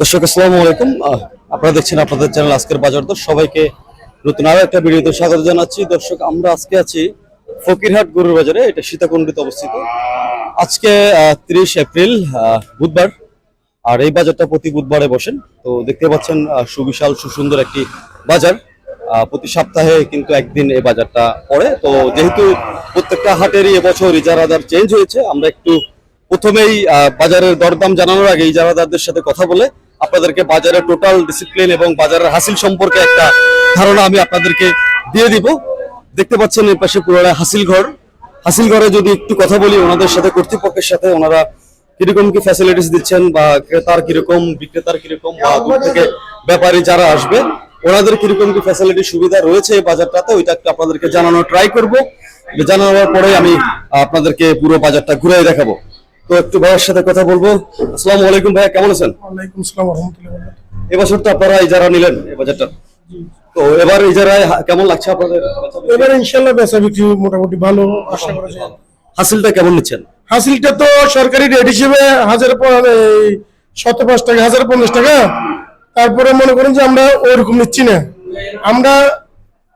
দর্শক, আসসালামু আলাইকুম। আপনারা দেখছেন আপনাদের চ্যানেল আজকের বাজার দর। সবাইকে নতুন আরও একটা ভিডিওতে স্বাগত জানাচ্ছি। দর্শক, আমরা আজকে আছি ফকিরহাট গরুর বাজারে, এটা সীতাকুণ্ডিতে অবস্থিত। আজকে তিরিশ এপ্রিল বুধবার, আর এই বাজারটা প্রতি বুধবারে বসেন। তো দেখতে পাচ্ছেন সুবিশাল, সুসুন্দর একটি বাজার। প্রতি সপ্তাহে কিন্তু একদিন এই বাজারটা পড়ে। তো যেহেতু প্রত্যেকটা হাটেরই এবছর ইজারাদার চেঞ্জ হয়েছে, আমরা একটু প্রথমেই বাজারের দরদাম জানানোর আগে ইজারাদারদের সাথে কথা বলে আপনাদেরকে বাজারের টোটাল ডিসিপ্লিন এবং বাজারের হাসিল সম্পর্কে একটা ধারণা আমি আপনাদেরকে দিয়ে দিব। দেখতে পাচ্ছেন এই পাশে পুরোটা হাসিল ঘর। হাসিল ঘরে যদি একটু কথা বলি, ওনাদের সাথে, কর্তৃপক্ষের সাথে ওনারা কীরকম কি ফ্যাসিলিটিস দিচ্ছেন বা ক্রেতার কীরকম, বিক্রেতার কীরকম বা দূর থেকে ব্যাপারী যারা আসবে, ওনাদের কীরকম কি ফ্যাসিলিটি সুবিধা রয়েছে এই বাজারটাতে, ওইটা একটু আপনাদেরকে জানানোর ট্রাই করব। জানানোর পরে আমি আপনাদেরকে পুরো বাজারটা ঘুরে দেখাবো। তো একটু ভাইয়ের সাথে কথা বলব। আসসালামু আলাইকুম ভাইয়া কেমন আছেন? ওয়ালাইকুম আসসালাম রহমতুল্লাহ এবছর তো আপনারা ইজারা নিলেন এই বাজারটা। তো এবার ইজারায় কেমন লাগছে আপনাদের? এবারে ইনশাল্লাহ বেচা বিক্রি মোটামুটি ভালো আশা করা যায়। হাসিলটা কেমন নিচ্ছেন? হাসিলটা তো সরকারি রেট হিসেবে হাজার শত পাঁচ টাকা হাজার পঞ্চাশ টাকা। তারপরে মনে করেন যে আমরা ওইরকম নিচ্ছি না। আমরা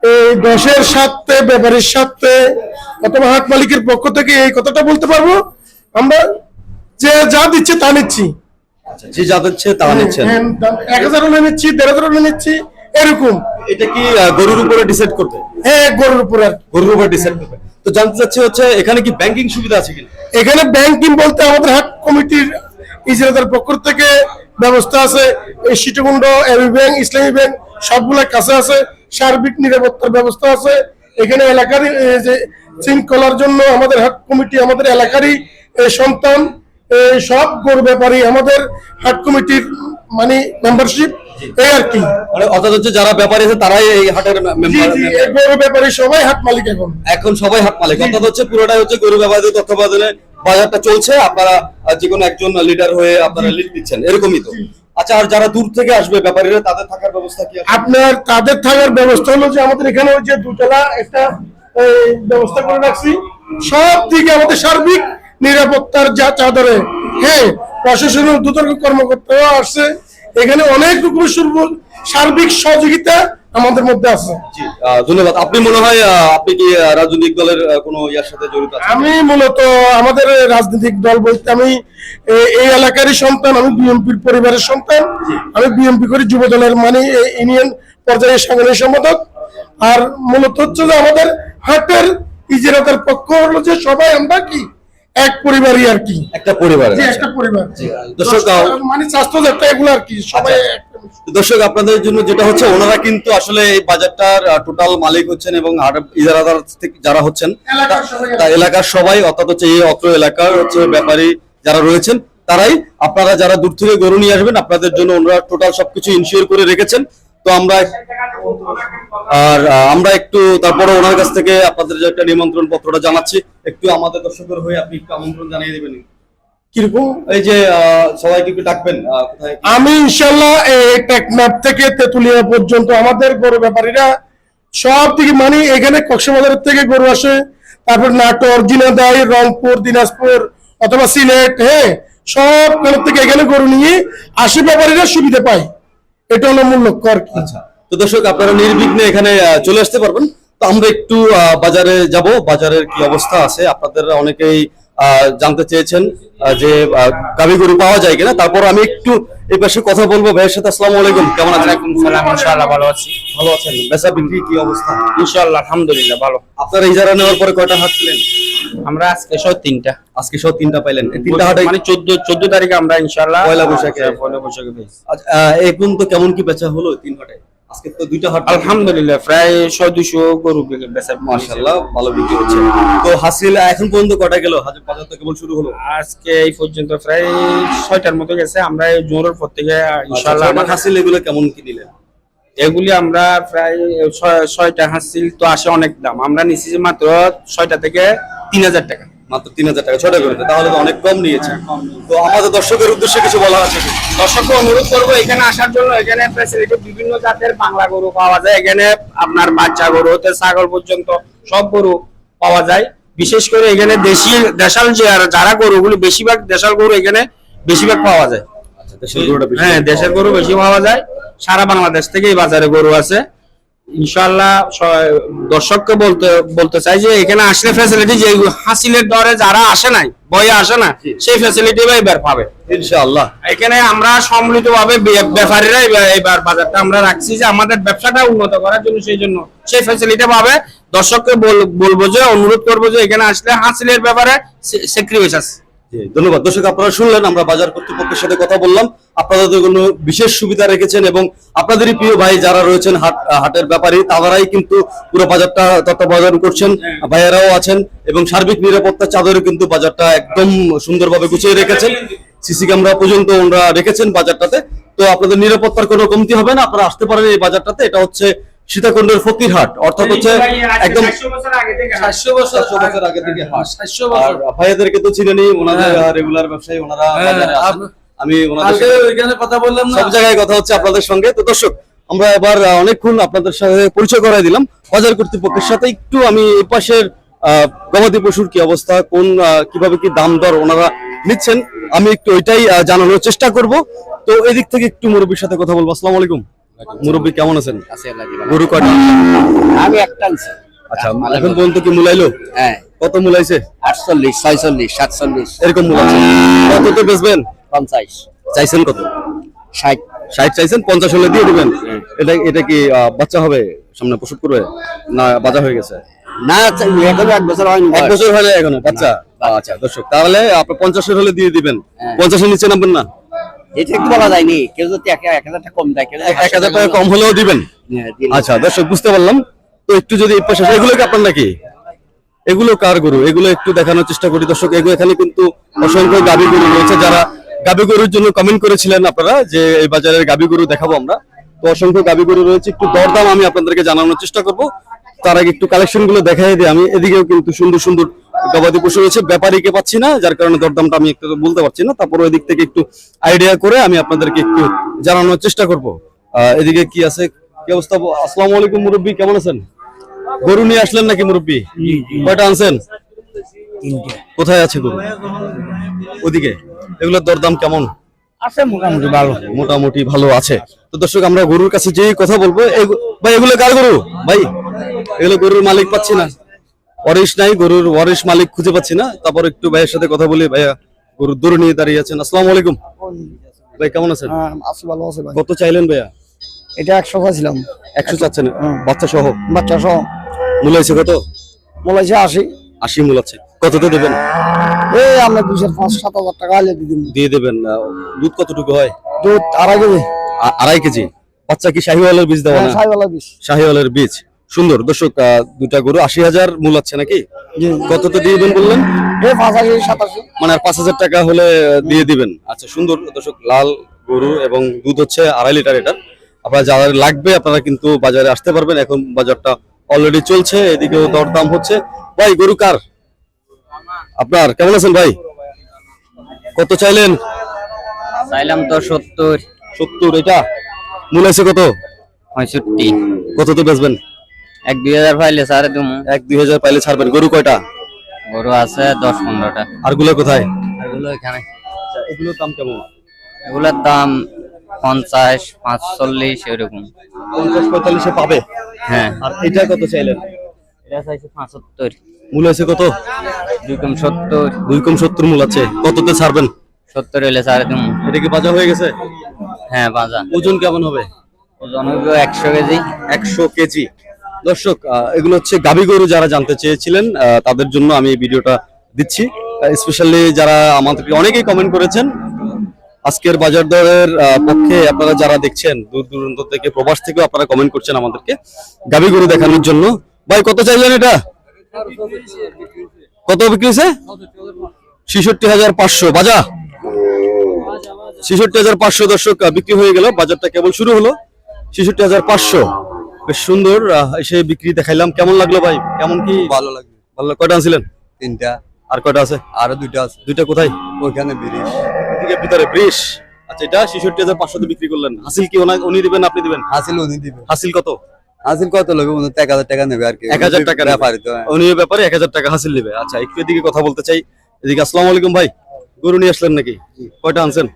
এই দশের সাথে ব্যাপারীর সাথে অথবা হাট মালিকের পক্ষ থেকে এই কথাটা বলতে পারব। আমরা যে যা দিচ্ছে তা নিচ্ছি। যে যা দিচ্ছে তা নিচ্ছেন। হ্যাঁ, এক হাজার নিচ্ছি দেড় হাজার নিচ্ছি এরকম। এটা কি গরুর উপরে ডিসাইড করবে হ্যাঁ গরুর উপর। গরুর উপরে ডিসাইড করবে তো জানতে চাচ্ছি হচ্ছে এখানে কি ব্যাংকিং সুবিধা আছে কিনা? এখানে ব্যাংকিং বলতে আমাদের হাট কমিটির ইজরাদার পক্ষ থেকে ব্যবস্থা আছে। এই Sitakunda AB bank Islami bank সবগুলা কাছে আছে। সার্বিক নিরাপত্তার ব্যবস্থা আছে। এখানে এলাকারই এই যে শৃঙ্খলার জন্য আমাদের হাট কমিটি আমাদের এলাকারই সন্তান সব গরু ব্যাপারী আমাদের হাট কমিটির মানে মেম্বারশিপ এই আর কি। মানে অর্থাৎ হচ্ছে যারা ব্যাপারী আছে তারাই এই হাটের মেম্বার গরু ব্যাপারী সবাই হাট মালিক এখন। এখন সবাই হাট মালিক। অর্থাৎ হচ্ছে পুরোটাই হচ্ছে গরু ব্যাপারীদের তত্ত্বাবধানে বাজারটা চলছে। আপনারা যে কোনো একজন লিডার হয়ে আপনারা লিড দিচ্ছেন এরকমই তো। আচ্ছা আর যারা দূর থেকে আসবে ব্যাপারীরা তাদের থাকার ব্যবস্থা কি আপনার তাদের থাকার ব্যবস্থা হলো যে আমাদের এখানে ওই যে দুতলা একটা ব্যবস্থা করে রাখছি। সব দিকে আমাদের সার্বিক নিরাপত্তার যা চাদরে। হ্যাঁ প্রশাসনের দুতর্ক কর্মকর্তাও আসছে। এখানে অনেক রকমের সুর- সার্বিক সহযোগিতা আমাদের মধ্যে আছে। ধন্যবাদ। আপনি মনে হয় আপনি কি রাজনৈতিক দলের কোনো ইয়ার সাথে জড়িত আছেন? আমি মূলত আমাদের রাজনৈতিক দল বলতে আমি এই এলাকারই সন্তান আমি বিএনপির পরিবারের সন্তান। আমি বিএনপি করি যুব দলের মানে ইউনিয়ন পর্যায়ে সাংগঠনিক সম্পাদক। আর মূলত হচ্ছে যে আমাদের হাটের ইজরাতের পক্ষ হলো যে সবাই আমরা কি এক পরিবারই আর কি। একটা পরিবারে একটা পরিবার। দর্শক, মানে স্বাস্থ্য যাত্রা এগুলো আর কি সবাই আচ্ছা। দর্শক আপনাদের জন্য যেটা হচ্ছে ওনারা কিন্তু আসলে এই বাজারটার টোটাল মালিক হচ্ছেন এবং ইজারাদার থেকে যারা হচ্ছেন এলাকার সবাই তা এলাকার সবাই অর্থাৎ হচ্ছে এই অত্র এলাকার হচ্ছে ব্যাপারী যারা রয়েছেন তারাই আপনারা যারা দূর থেকে গরু নিয়ে আসবেন আপনাদের জন্য ওনারা টোটাল সবকিছু ইনশিওর করে রেখেছেন। তো আমরা আর আমরা একটু তারপরে ওনার কাছ থেকে আপনাদের যে একটা নিমন্ত্রণ পত্রটা জানাচ্ছি একটু আমাদের দর্শকের হয়ে আপনি একটু আমন্ত্রণ জানিয়ে দেবেন। কীরকম? এই যে সবাইকে একটু ডাকবেন আমি ইনশাল্লাহ এই টেকনাফ থেকে তেতুলিয়া পর্যন্ত আমাদের গরু ব্যাপারীরা সব থেকে মানে এখানে থেকে গরু আসে তারপর নাটোর জিনাদাই রংপুর দিনাজপুর অথবা সিলেট হ্যাঁ সব থেকে এখানে গরু নিয়ে আসি ব্যাপারীরা সুবিধা পায়। এটা হলো মূল লক্ষ্য আর কি। আচ্ছা তো দর্শক আপনারা নির্বিঘ্নে এখানে চলে আসতে পারবেন। তো আমরা একটু আহ, বাজারে যাব। বাজারের কি অবস্থা আছে? আপনাদের অনেকেই আহ, জানতে চেয়েছেন যে আহ, গাভী গরু পাওয়া যায় কিনা। তারপর আমি একটু এই পাশে কথা বলব। ভাইয়ের সাথে আসসালামু আলাইকুম। কেমন আছেন? ওয়ালাইকুম সালাম ইনশাআল্লাহ ভালো আছি। ভালো আছেন? বেচা বিক্রি কি অবস্থা? ইনশাআল্লাহ আলহামদুলিল্লাহ ভালো। আপনারা ইজারা নেওয়ার পরে কয়টা হাট পেলেন আমরা আজকে সব তিনটা। আজকে সব তিনটা পাইলেন। তিনটা হাটে মানে চোদ্দ চোদ্দ তারিখে আমরা ইনশাআল্লাহ পয়লা বৈশাখে। আচ্ছা, পয়লা বৈশাখে পেয়েছি। আচ্ছা, এই পর্যন্ত কেমন কি বেচা হলো তিন হাটে আজকে তো দুইটা হাট আলহামদুলিল্লাহ প্রায় ছয় দুশো গরু বিক্রি- বেচা মাশাআল্লাহ ভালো বিক্রি হচ্ছে। তো হাসিল এখন পর্যন্ত কটা গেল? হাজার বাজার তো কেবল শুরু হলো। আজকে এই পর্যন্ত প্রায় ছয়টার মতো গেছে। আমরা এই জোরের পর থেকে ইনশাআল্লাহ ইনশাআল্লাহ আমার হাসিল এগুলো কেমন কি নিলেন এগুলি আমরা প্রায় ছয়- ছয়টা হাসিল তো আসে অনেক দাম। আমরা নিচ্ছি যে মাত্র ছয়টা থেকে তিন হাজার টাকা। মাত্র তিন হাজার টাকা ছটা করে তাহলে তো অনেক কম নিয়েছে। তো আমাদের দর্শকের উদ্দেশ্যে কিছু বলা আছে দর্শককে অনুরোধ করব এখানে আসার জন্য এখানে ফ্যাসিলিটি বিভিন্ন জাতের বাংলা গরু পাওয়া যায়। এখানে আপনার বাচ্চা গরু হতে ছাগল পর্যন্ত সব গরু পাওয়া যায়। বিশেষ করে এখানে দেশি দেশাল যে আর যারা গরুগুলো বেশিরভাগ দেশাল গরু এখানে বেশিরভাগ পাওয়া যায়। আচ্ছা হ্যাঁ দেশের গরু বেশি পাওয়া যায়। সারা বাংলাদেশ থেকে এই বাজারে গরু আছে। ইনশাল্লাহ দর্শককে বলতে বলতে চাই যে এখানে আসলে ফ্যাসিলিটি যে হাসিলের দরে যারা আসে নাই বয়ে আসে না সেই ফ্যাসিলিটি এবার পাবে। ইনশাআল্লাহ। এখানে আমরা সম্মিলিত ভাবে ব্যাপারীরা এবার- বাজারটা আমরা রাখছি যে আমাদের ব্যবসাটা উন্নত করার জন্য সেই জন্য সেই ফ্যাসিলিটি পাবে। দর্শককে বল- বলব যে অনুরোধ করব যে এখানে আসলে হাসিলের ব্যাপারে স্যাক্রিফাইস আছে ধন্যবাদ। দর্শক, আপনারা শুনলেন, আমরা বাজার কর্তৃপক্ষের সাথে কথা বললাম। আপনাদের জন্য বিশেষ সুবিধা রেখেছেন এবং আপনাদেরই প্রিয় ভাই যারা রয়েছেন হাট, হাটের ব্যাপারী, তারাই কিন্তু পুরো বাজারটা তত্ত্বাবধান করছেন, ভাইয়েরাও আছেন এবং সার্বিক নিরাপত্তা চাদরে কিন্তু বাজারটা একদম সুন্দরভাবে গুছিয়ে রেখেছেন। সিসি ক্যামেরা পর্যন্ত ওনারা রেখেছেন বাজারটাতে। তো আপনাদের নিরাপত্তার কোনো কমতি হবে না, আপনারা আসতে পারেন এই বাজারটাতে। এটা হচ্ছে সীতাকুণ্ডের ফকিরহাট অর্থাৎ হচ্ছে একদম সাতশো বছর আগে থেকে হাট। ভাইয়াদেরকে তো চিনেনি ওনাদের রেগুলার ব্যবসায়ী ওনারা আমি ওনাদের কথা বললাম সব জায়গায় কথা হচ্ছে আপনাদের সঙ্গে। তো দর্শক আমরা এবার অনেকক্ষণ আপনাদের সাথে পরিচয় করাই দিলাম। বাজার কর্তৃপক্ষের সাথে একটু আমি এই পাশের আহ, গবাদি পশুর কি অবস্থা কোন কীভাবে কি দাম দর ওনারা নিচ্ছেন আমি একটু ওইটাই জানানোর চেষ্টা করব। তো এদিক থেকে একটু মুরব্বীর সাথে কথা বলব। আসসালামু আলাইকুম। মুরব্বী কেমন আছেন? গরু কয়টা? আমি একটা আনছি। আচ্ছা এখন পর্যন্ত কি মুলাইলো? হ্যাঁ। কত মুলাইছে? আটচল্লিশ ছয়চল্লিশ সাতচল্লিশ। এরকম মুলাইছে। বেচবেন? পঞ্চাশ। চাইছেন কত? ষাট। ষাট চাইছেন পঞ্চাশ হলে দিয়ে দিবেন। এটা এটা কি বাচ্চা হবে সামনে প্রসব করবে? না বাজা হয়ে গেছে? না এখন এক বছর হয়নি এক বছর হলে এখনও বাচ্চা? আচ্ছা দর্শক তাহলে আপনি পঞ্চাশের হলে দিয়ে দিবেন। হ্যাঁ। পঞ্চাশের নিচে নামবেন না? এটা একটু বলা যায়নি কেউ যদি এক এক হাজার টাকা কম দেয় এক হাজার টাকা কম হলেও দিবেন? হ্যাঁ, আচ্ছা দর্শক বুঝতে পারলাম। তো একটু যদি এই পাশে এগুলো কি আপনার নাকি? এগুলো কার গরু? এগুলো একটু দেখানোর চেষ্টা করি। দর্শক এগুলো এখানে কিন্তু অসংখ্য গাবি গরু রয়েছে। যারা গাবি গরুর জন্য কমেন্ট করেছিলেন আপনারা যে এই বাজারের গাবি গরু দেখাবো আমরা। তো অসংখ্য গাবি গরু রয়েছে। একটু দরদাম আমি আপনাদেরকে জানানোর চেষ্টা করব। তার আগে একটু কালেকশনগুলো দেখাই দিই আমি। এদিকেও কিন্তু সুন্দর সুন্দর গবাদি পশু রয়েছে ব্যাপারীকে পাচ্ছি না যার কারণে দরদামটা আমি একটু বলতে পারছি না। তারপর ওই দিক থেকে একটু আইডিয়া করে আমি আপনাদেরকে একটু জানানোর চেষ্টা করব। এদিকে কি আছে? কি অবস্থা? আসসালামু আলাইকুম মুরব্বী কেমন আছেন? গরু নিয়ে আসলেন নাকি মুরব্বী? কয়টা আনছেন? কোথায় আছে গরু? ওদিকে। এগুলোর দরদাম কেমন? আছে মোটামুটি ভালো। মোটামুটি ভালো আছে। তো দর্শক আমরা গরুর কাছে যে কথা বলব ভাই এগুলো কার গরু? ভাই এগুলো গরুর মালিক পাচ্ছি না। ওয়ারিশ নাই গরুর ওয়ারিশ মালিক খুঁজে পাচ্ছি না। তারপর একটু ভাইয়ের সাথে কথা বলি ভাইয়া গরুর দূরে নিয়ে দাঁড়িয়ে আছেন। আসসালামু আলাইকুম। ভাই কেমন আছেন? আছি ভালো আছে ভাই। কত চাইলেন ভাইয়া? এটা একশো পাইছিলাম একশো চাচ্ছেন? বাচ্চা সহ বাচ্চা সহ মূল হয়েছে কত? মোলাইছে আশি। আশি মূল আছে। কততে দেবেন? এই আমরা দুশো পাঁচ সাত হাজার টাকা আলে দিয়ে দেবেন। আহ, দুধ কতটুকু হয়? দুধ আড়াই কেজি। আড়াই কেজি? বাচ্চা কি শাহিওয়ালের বীজ দেওয়া হ্যাঁ, সাইওয়ালা বিশ শাহিওয়ালের বীজ। সুন্দর। দর্শক দুটা গরু আশি হাজার মূল আছে নাকি? জি। কততে দিয়ে দেবেন বললেন? মানে আর পাঁচ হাজার টাকা হলে দিয়ে দিবেন। আচ্ছা সুন্দর। দর্শক লাল গরু এবং দুধ হচ্ছে আড়াই লিটার এটা। আপনারা যারা লাগবে আপনারা কিন্তু বাজারে আসতে পারবেন। এখন বাজারটা অলরেডি চলছে এদিকেও দরদাম হচ্ছে। ভাই গরু কার? আপনার কেমন আছেন ভাই? কত চাইলেন? চাইলাম তো সত্তর। সত্তর এটা? মূল আছে কত? পঁয়ষট্টি। কত তো বেচবেন? এক দুই হাজার পাইলে সাড়ে তুমি এক দুই হাজার পাইলে ছাড়বেন। গরু কয়টা? গরু আছে দশ পনেরোটা। আরগুলো কোথায়? এগুলো এখানে। এগুলোর দাম কেমন? এগুলোর দাম পঞ্চাশ পাঁচচল্লিশ এরকম। পঞ্চাশ পঁয়তাল্লিশে পাবে? হ্যাঁ। আর এটা কত চাইলেন? এটা চাইছে পঁচাত্তর মূল আছে কত? দুই কম সত্তর। দুই কম সত্তর মূল আছে। কততে ছাড়বেন? সত্তর হইলে সাড়ে তুমি এটা কি বাজা হয়ে গেছে? হ্যাঁ বাজা ওজন কেমন হবে? ওজন হইব একশো কেজি। একশো কেজি। দর্শক এগুলো হচ্ছে গাবি গরু যারা জানতে চেয়েছিলেন তাদের জন্য আমি এই ভিডিওটা দিচ্ছি। স্পেশালি যারা আমাদেরকে অনেকেই কমেন্ট করেছেন, আজকের বাজার দরের পক্ষে আপনারা যারা দেখছেন, দূর দূরান্ত থেকে, প্রবাস থেকেও আপনারা কমেন্ট করছেন আমাদেরকে গাবি গরু দেখানোর জন্য। ভাই, কত চাইলেন এটা? কত বিক্রি হয়েছে? ছেষট্টি হাজার পাঁচশো। বাজা? ছেষট্টি হাজার পাঁচশো দর্শক বিক্রি হয়ে গেল। বাজারটা কেবল শুরু হলো। ছেষট্টি হাজার পাঁচশো। বেশ সুন্দর এসে বিক্রি দেখাইলাম। কেমন লাগল ভাই? কেমন কি? ভালো লাগবে ভালো কয়টা আনছিলেন? তিনটা। আর কয়টা আছে? আরও দুইটা আছে। দুইটা কোথায়? ওইখানে ব্রিজ। এদিকে ভিতরে ব্রিশ আচ্ছা এটা ছেষট্টি হাজার পাঁচশোতে বিক্রি করলেন। হাসিল কি উনি দিবেন আপনি দিবেন? হাসিল উনি দিবে। হাসিল কত? হাসিল কত লোক? এক হাজার টাকা নেবে আর কি। এক হাজার টাকা তো হ্যাঁ। উনি ব্যাপারে এক হাজার টাকা হাসিল নেবে আচ্ছা একটু এদিকে কথা বলতে চাই। এদিকে আসসালামু আলাইকুম ভাই। গরু নিয়ে আসলেন নাকি? কয়টা আনছেন?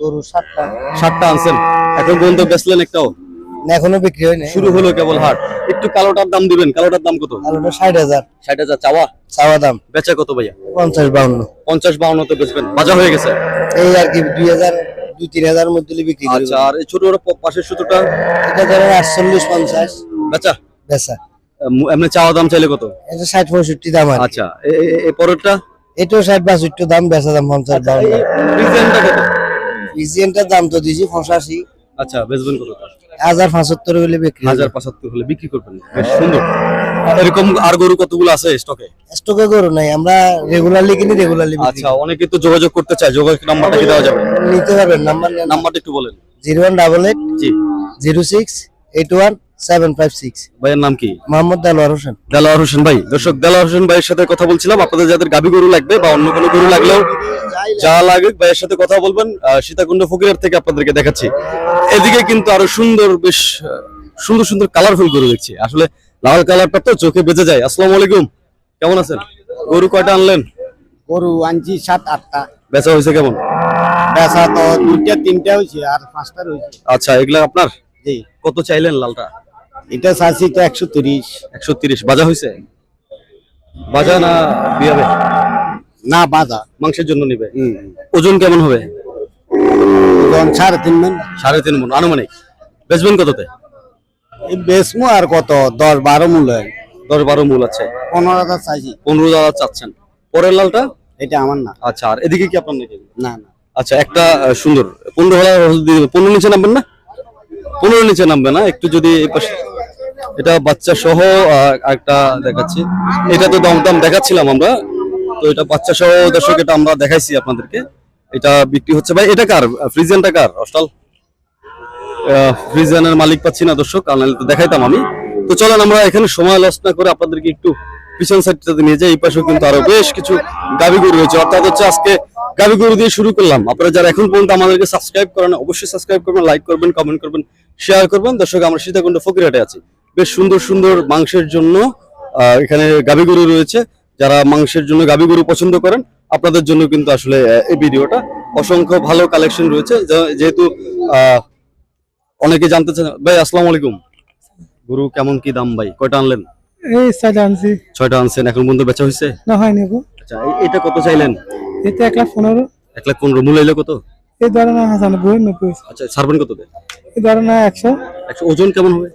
গরু সাতটা। সাতটা আনছেন। এখন পর্যন্ত বেচলেন একটাও? এখনও বিক্রি হয়নি শুরু হলো কেবল হাট। একটু কালোটার দাম দিবেন কালোটার দাম কত? আলুটা ষাট হাজার। ষাট হাজার চাওয়া? চাওয়া দাম। বেচা কত ভাইয়া? পঞ্চাশ বাউন্ন। পঞ্চাশ বাউন্ন তো বেচবেন। বাজার হয়ে গেছে? এই আর কি দুই হাজার দুই তিন হাজার মধ্যে বিক্রি করি। আচ্ছা আর এই ছোট পাশের সুতোটা? এটা ধরেন আটচল্লিশ পঞ্চাশ। বেচা? বেচা। এমনি চাওয়া দাম চাইলে কত? এটা ষাট পঁয়ষট্টি দাম আচ্ছা এ- এ- এ পরেরটা? এটাও ষাট বাষট্টি দাম বেচা দাম পঞ্চাশ বাউন্ন। ডিজাইনটা কত? ইজিএনটার দাম তো দিয়েছি পঁচাশি। আচ্ছা বেচবেন কত হাজার পঁচাত্তর হলে বিক্রি হাজার পঁচাত্তর হলে বিক্রি করবেন বেশ সুন্দর। এরকম আর গরু কতগুলো আছে স্টকে স্টকে গরু নাই আমরা রেগুলারলি কিনি রেগুলারলি আচ্ছা অনেকে তো যোগাযোগ করতে চায় যোগাযোগ নাম্বারটা কি দেওয়া যাবে? নিতে পারবেন নাম্বার নাম্বারটা একটু বলেন। জিরো ওয়ান ডাবল এইট জি। Zero six eight one seven five six. ভাইয়ের নাম কি? মোহাম্মদ দালোয়ার হোসেন। দেলোয়ার হোসেন ভাই। দর্শক দেলোয়ার হোসেন ভাইয়ের সাথে কথা বলছিলাম। আপনাদের যাদের গাবি গরু লাগবে বা অন্য কোনো গরু লাগলেও যা লাগে ভাইয়ের সাথে কথা বলবেন। সীতাকুণ্ড ফকিরের থেকে আপনাদেরকে দেখাচ্ছি। এদিকে কিন্তু আরও সুন্দর বেশ সুন্দর সুন্দর কালারফুল গরু দেখছি। আসলে লাল কালারটা তো চোখে বেঁচে যায়। আসসালামু আলাইকুম। কেমন আছেন? গরু কয়টা আনলেন? গরু আনছি সাত আটটা। বেচা হয়েছে কেমন? বেচা তো দুইটা তিনটা হয়েছে আর পাঁচটা রয়েছে। আচ্ছা এগুলা আপনার? জি। কত চাইলেন লালটা? এটা চাইছি তো একশো তিরিশ। একশো তিরিশ। বাজা হয়েছে? বাজা না বিয়াবে? না বাজা। মাংসের জন্য নিবে? ওজন কেমন হবে? ওজন সাড়ে তিন মান সাড়ে তিন মন আনুমানিক। বেচবেন কততে? বেসমো আর কত? দশ বারো মূল্য হয়। দশ বারো মূল আছে পনেরো হাজার চাইছি। পনেরো হাজার চাচ্ছেন। পরের লালটা? এটা আমার না। আচ্ছা আর এদিকে কি আপনার নাকি? না না। আচ্ছা একটা সুন্দর। পনেরো হাজার পনেরো নিচে নামবেন না? পনেরো নিচে নামবে না? একটু যদি এই পাশে এটা বাচ্চা সহ একটা দেখাচ্ছি। এটা তো দাম দাম দেখাচ্ছিলাম আমরা। তো এটা বাচ্চা সহ দর্শক এটা আমরা দেখাইছি আপনাদেরকে। এটা বিক্রি হচ্ছে ভাই, এটা কার? ফ্রিজেনটা কার? অস্টাল? ফ্রিজেনের মালিক পাচ্ছি না দর্শক তো দেখাইতাম আমি। তো চলেন আমরা এখানে সময় লস না করে আপনাদেরকে একটু পিছন সাইডটাতে নিয়ে যাই, এই পাশেও কিন্তু আরও বেশ কিছু গাভি গরু রয়েছে। অর্থাৎ হচ্ছে আজকে গাভি গরু দিয়ে শুরু করলাম। আপনারা যারা এখন পর্যন্ত আমাদেরকে সাবস্ক্রাইব করেন অবশ্যই সাবস্ক্রাইব করবেন লাইক করবেন কমেন্ট করবেন শেয়ার করবেন। দর্শক, আমরা সীতাকুণ্ড ফকিরহাটে আছি। বেশ সুন্দর সুন্দর মাংসের জন্য এখানে গাভি গরু রয়েছে। যারা মাংসের জন্য গাভি গরু পছন্দ করেন আপনাদের জন্য কিন্তু আসলে এই ভিডিওটা। অসংখ্য ভালো কালেকশন রয়েছে যেহেতু অনেকে জানতে চান ভাই আসসালামু আলাইকুম। গরু কেমন কি দাম ভাই? কয়টা আনলেন? এই সাইড আনছি। ছয়টা আনছেন এখন পর্যন্ত বেচা হয়েছে? না হয়নি গো। আচ্ছা এটা কত চাইলেন? এটা এক লাখ পনেরো। এক লাখ পনেরো মূল এলো কত? এই ধরে না হাসানব্বই নব্বই আচ্ছা ছাড়বেন কত এই ধরে না একশো। একশো ওজন কেমন হবে?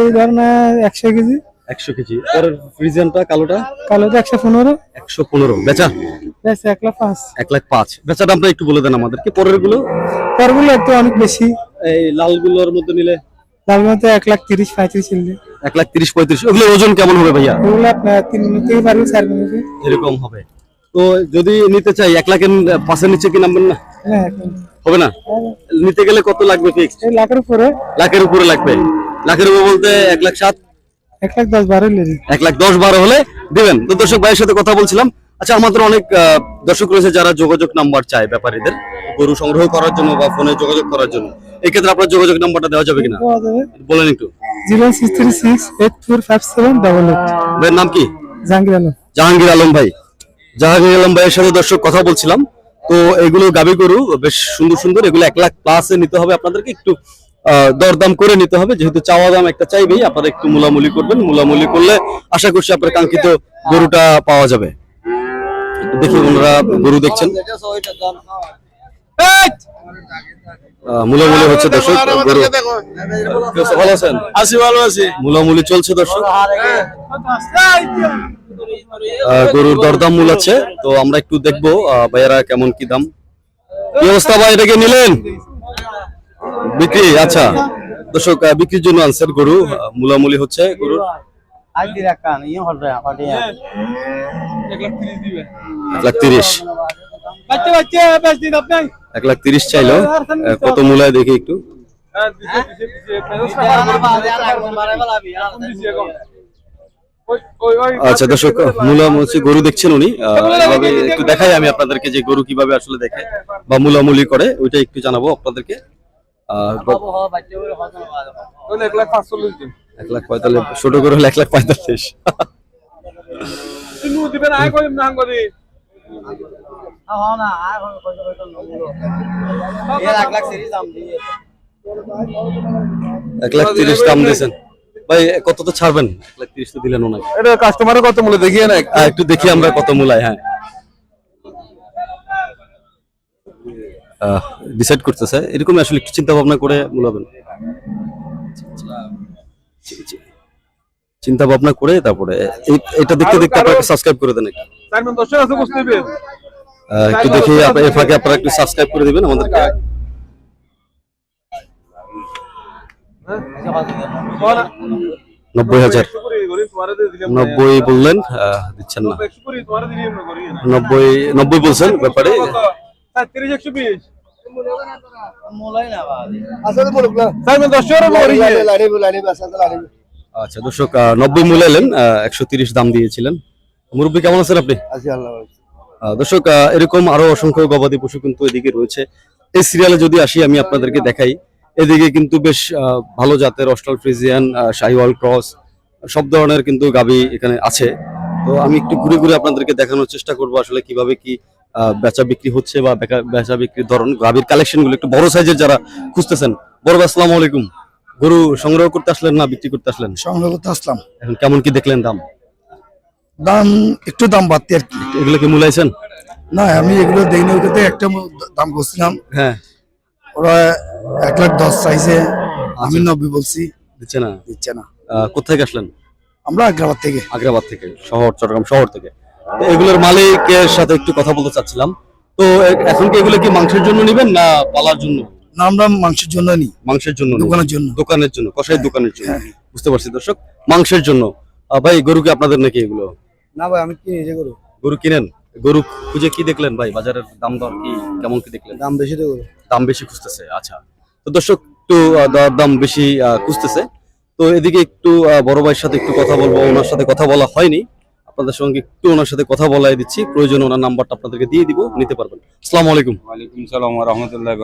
এই ধরে না একশো কেজি। একশো কেজি। পরের ফ্রিজেনটা কালোটা? কালোটা একশো পনেরো। একশো পনেরো। বেচা? এক লাখ পাঁচ। এক লাখ পাঁচ। বেচাটা আপনার একটু বলে দেন আমাদেরকে। পরেরগুলো পরগুলো একটু অনেক বেশি। এই লালগুলোর মধ্যে নিলে? লাল মতো এক লাখ তিরিশ পঁয়ত্রিশ চিনলে এক লাখ তিরিশ পঁয়ত্রিশ। ওগুলো ওজন কেমন হবে ভাইয়া? ওগুলো আপনার তিন মিনিট থেকে পারবে চার মিনিটে এরকম হবে। তো যদি নিতে চাই এক লাখের পাশের নিচে কি নামবেন না? না হবে না? নিতে গেলে কত লাগবে ফিক্স লাখের উপরে। লাখের উপরে লাগবে। লাখের উপরে বলতে এক লাখ সাত? এক লাখ দশ বারো লেগে এক লাখ দশ বারো হলে দিবেন। তো দর্শক ভাইয়ের সাথে কথা বলছিলাম। আচ্ছা আমাদের অনেক দর্শক রয়েছে যারা যোগাযোগ নাম্বার চায় ব্যাপারীদের। গরু সংগ্রহ করার জন্য বা ফোনে যোগাযোগ করার জন্য। এই ক্ষেত্রে আপনার যোগাযোগ নাম্বারটা দেওয়া যাবে কিনা? বলেন একটু। Zero six three six eight four five seven double eight. ভাইয়ের নাম কি? জাহাঙ্গীর আলম। জাহাঙ্গীর আলম ভাই। জাহাঙ্গীর আলম ভাইয়ের সাথে দর্শক কথা বলছিলাম। তো এগুলো গাবি গরু বেশ সুন্দর সুন্দর। এগুলো এক লাখ প্লাসে নিতে হবে আপনাদেরকে। একটু দরদাম করে নিতে হবে। যেহেতু চাওয়া দাম একটা চাইবেই আপনারা একটু মুলামুলি করবেন। মুলামুলি করলে আশা করছি আপনার কাঙ্ক্ষিত গরুটা পাওয়া যাবে। দেখি ওনারা গরু দেখছেন? মুলামুলি হচ্ছে দর্শক গরু। ভালো আছেন? আছি ভালো আছি। মুলামুলি চলছে দর্শক। গরুর দরদাম মূল আছে তো আমরা একটু দেখব ভাইয়ারা কেমন কি দাম। কি অবস্থা ভাই এটাকে নিলেন? বিক্রি আচ্ছা দর্শক বিক্রির জন্য আনসার গরু মুলামুলি হচ্ছে গরুর এক লাখ তিরিশ বাচ্চা বাচ্চা বেশ দিন আপনি এক লাখ তিরিশ চাইলো কত মূলায় দেখি একটু আচ্ছা দর্শক মূলা হচ্ছে গরু দেখছেন উনি এভাবে একটু দেখাই আমি আপনাদেরকে যে গরু কীভাবে আসলে দেখে বা মুলামুলি করে ওইটা একটু জানাব আপনাদেরকে আহ, এক লাখ পঁয়তাল্লিশ ছোট করে হলে এক লাখ পঁয়তাল্লিশ। এক লাখ তিরিশ দাম দিয়েছেন। ভাই কত তো ছাড়বেন? এক লাখ তিরিশ তো দিলেন ওনাকে। এটা কাস্টমারের কত মূল্য দেখিয়ে না একটু দেখি আমরা কত মূলায় হ্যাঁ। ডিসাইড করতেছে। এরকম আসলে একটু চিন্তা ভাবনা করে মূলাবেন চিন্তা ভাবনা করে তারপরে এটা দেখতে দেখতে আপনাকে সাবস্ক্রাইব করে দেন একটু। দেখি এর ফাঁকে আপনারা একটু সাবস্ক্রাইব করে দিবেন আমাদেরকে। নব্বই হাজার। নব্বই বললেন দিচ্ছেন না। নব্বই নব্বই বলছেন ব্যাপারে। আচ্ছা দর্শক আহ, নব্বই মূল্য এলেন একশো তিরিশ দাম দিয়েছিলেন। মুরব্বী কেমন আছেন আপনি? দর্শক এরকম আরও অসংখ্য গবাদি পশু কিন্তু এদিকে রয়েছে। এই সিরিয়ালে যদি আসি আমি আপনাদেরকে দেখাই। এদিকে কিন্তু বেশ আহ, ভালো জাতের অস্ট্রাল ফ্রিজিয়ান শাহিওয়াল ক্রস সব ধরনের কিন্তু গাবি এখানে আছে। তো আমি একটু ঘুরে ঘুরে আপনাদেরকে দেখানোর চেষ্টা করব আসলে কীভাবে কি বেচা বিক্রি হচ্ছে বা বেচা বিক্রির ধরন গাবির কালেকশনগুলো একটু বড় সাইজের যারা খুঁজতেছেন। বড় আসসালামু আলাইকুম। গরু সংগ্রহ করতে আসলেন না বিক্রি করতে আসলেন? সংগ্রহ করতে আসলাম। এখন কেমন কি দেখলেন দাম? দাম একটু দাম বাড়তি আর কি। এগুলো কি মূলাইছেন? না আমি এগুলো দেখি না ওইটাতে একটা দাম বলছিলাম হ্যাঁ। ওরা এক লাখ দশ চাইছে। আমি নব্বই বলছি। দিচ্ছে না? দিচ্ছে না। কোথেকে আসলেন? আমরা আগ্রাবাদ থেকে। আগ্রাবাদ থেকে শহর চট্টগ্রাম শহর থেকে। এগুলোর মালিকের সাথে একটু কথা বলতে চাচ্ছিলাম। তো এখন কি এগুলো কি মাংসের জন্য নেবেন না পালার জন্য? না আমরা মাংসের জন্য নিই মাংসের জন্য? দোকানের জন্য। দোকানের জন্য কষাই দোকানের জন্য। বুঝতে পারছি দর্শক মাংসের জন্য। ভাই গরু কি আপনাদের নাকি এগুলো? না ভাই আমি করব গরু। কিনেন? গরু খুঁজে কি দেখলেন ভাই? বাজারের দাম দর কি? কেমন কি দেখলেন? দাম বেশি তো দাম বেশি খুঁজতেছে আচ্ছা। তো দর্শক একটু দাম বেশি খুঁজতেছে। তো এদিকে একটু বড় ভাইয়ের সাথে একটু কথা বলব ওনার সাথে কথা বলা হয়নি। আপনাদের সঙ্গে একটু ওনার সাথে কথা বলাই দিচ্ছি। প্রয়োজন ওনার নাম্বারটা আপনাদেরকে দিয়ে দিব নিতে পারবেন। আসসালামু আলাইকুম। ওয়ালাইকুম সালাম রহমতুল্লাহ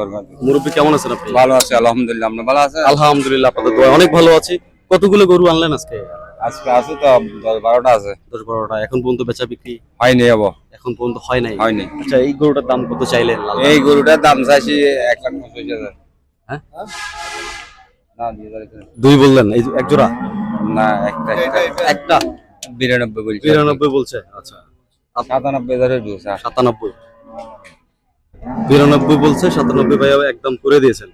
মুরব্বী কেমন আছেন আপনি? ভালো আছে আলহামদুলিল্লাহ। আপনি ভালো আছেন? আলহামদুলিল্লাহ আপনাদের দোয়া অনেক ভালো আছি। কতগুলো গরু আনলেন আজকে? আজকে আছে তো দশ বারোটা আছে। দশ বারোটা এখন পর্যন্ত বেচা বিক্রি? হয়নি যাব এখন পর্যন্ত হয় নাই? হয়নি। আচ্ছা এই গরুটার দাম কত চাইলেন? এই গরুটার দাম চাইছি এক লাখ পঁচিশ হাজার। হ্যাঁ? না দুই বললেন এই এক জোড়া? না একটা একটা। একটা? বিরানব্বই বলছি। বিরানব্বই বলছে? আচ্ছা। সাতানব্বই হাজারের বলছে সাতানব্বই। বিরানব্বই বলছে সাতানব্বই একদম করে দিয়েছেন।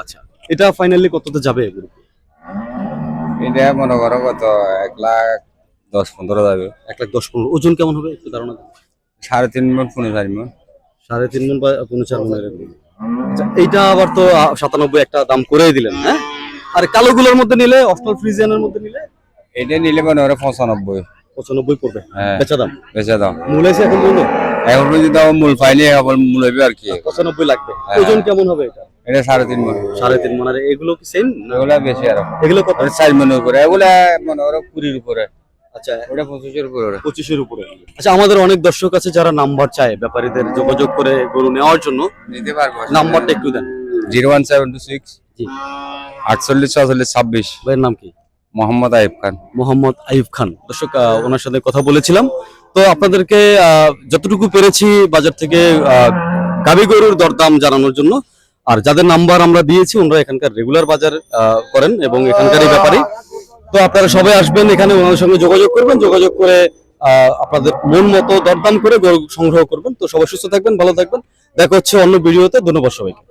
আচ্ছা। এটা ফাইনালি কততে যাবে? এটা মনে করো কত? এক লাখ দশ পনেরো যাবে। এক লাখ দশ পনেরো। ওজন কেমন হবে একটু ধারণা সাড়ে তিন মন পনেরো চার মন। সাড়ে তিন মন বা পনেরো চার মন আচ্ছা এইটা আবার তো সাতানব্বই একটা দাম করেই দিলেন হ্যাঁ? আর কালো কালোগুলোর মধ্যে নিলে অস্ট্রাল ফ্রিজিয়ানের মধ্যে নিলে এটা নিলে মনে করো পঁচানব্বই। পঁচানব্বই পড়বে। হ্যাঁ। বেচা দাম? বেঁচে দাও মূলাইছে এখন বলল এখন দাও মূল পাইলে আবার মূল হইবে আর কি। পঁচানব্বই লাগবে। হ্যাঁ। ওজন কেমন হবে এটা? এটা সাড়ে তিন মন। সাড়ে তিন মন। আর এগুলো কি সেম এগুলা বেশি আর। এগুলো কত? চার মনের উপরে। এগুলা মনে করো কুড়ির উপরে। আচ্ছা। ওটা পঁচিশের উপরে। পঁচিশের উপরে। আচ্ছা আমাদের অনেক দর্শক আছে যারা নাম্বার চায় ব্যাপারীদের যোগাযোগ করে গরু নেওয়ার জন্য। নিতে পারব। নাম্বারটা একটু দেন। Zero one seven two six জি। আটচল্লিশ ছচল্লিশ ছাব্বিশ। ভাইয়ের নাম কি? মোহাম্মদ আইব খান। মোহাম্মদ আইব খান। দর্শক ওনার সাথে কথা বলেছিলাম। তো আপনাদেরকে যতটুকু পেরেছি বাজার থেকে গাভী গরুর দরদাম জানানোর জন্য, আর যাদের নাম্বার আমরা দিয়েছি, ওনারা এখানকার রেগুলার বাজার করেন এবং এখানকারই ব্যাপারে তো আপনারা সবাই আসবেন এখানে, ওনাদের সঙ্গে যোগাযোগ করবেন, যোগাযোগ করে আপনাদের মন মতো দরদাম করে গরু সংগ্রহ করবেন। তো সবাই সুস্থ থাকবেন, ভালো থাকবেন। দেখা হচ্ছে অন্য ভিডিওতে। ধন্যবাদ সবাইকে।